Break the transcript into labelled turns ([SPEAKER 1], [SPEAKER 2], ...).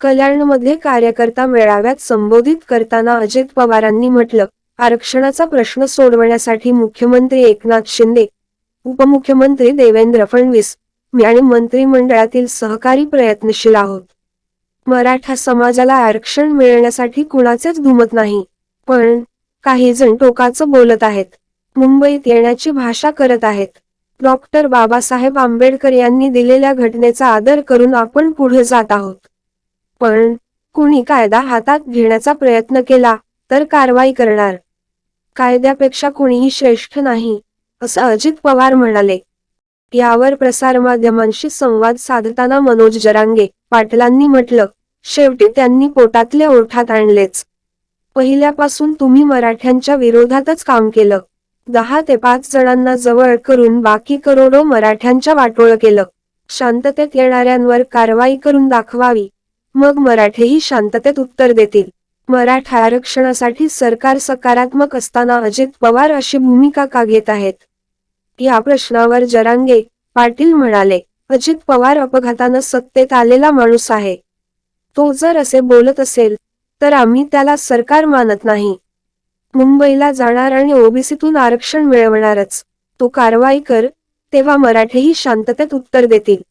[SPEAKER 1] कल्याणमध्ये कार्यकर्ता मेळाव्यात संबोधित करताना अजित पवारांनी म्हटलं आरक्षणाचा प्रश्न सोडवण्यासाठी मुख्यमंत्री एकनाथ शिंदे उपमुख्यमंत्री देवेंद्र फडणवीस आणि मंत्रिमंडळातील सहकारी प्रयत्नशील आहोत. मराठा समाजाला आरक्षण मिळण्यासाठी कुणाचेच धुमत नाही पण काही जण टोकाचं बोलत आहेत मुंबईत येण्याची भाषा करत आहेत. डॉक्टर बाबासाहेब आंबेडकर यांनी दिलेल्या घटनेचा आदर करून आपण पुढे जात आहोत. पण कुणी कायदा हातात घेण्याचा प्रयत्न केला तर कारवाई करणार. कायद्यापेक्षा कुणीही श्रेष्ठ नाही असं अजित पवार म्हणाले. यावर प्रसारमाध्यमांशी संवाद साधताना मनोज जरांगे पाटलांनी म्हटलं शेवटी त्यांनी पोटातले ओठात आणलेच. पहिल्यापासून तुम्ही मराठ्यांच्या विरोधातच काम केलं. दहा ते पाच जणांना जवळ करून बाकी करोडो मराठ्यांच्या वाटोळ केलं. शांततेत येणाऱ्यांवर कारवाई करून दाखवावी. मग मराठेही शांततेत उत्तर देतील. मराठा आरक्षणासाठी सरकार सकारात्मक असताना अजित पवार अशी भूमिका का घेत आहेत? या प्रश्नावर जरांगे पाटील म्हणाले अजित पवार अपघातानं सत्तेत आलेला माणूस आहे. तो जर असे बोलत असेल तर आम्ही त्याला सरकार मानत नाही. मुंबईला जाणार आणि ओबीसीतून आरक्षण मिळवणारच. तो कारवाई कर. तेव्हा मराठेही शांततेत उत्तर देतील.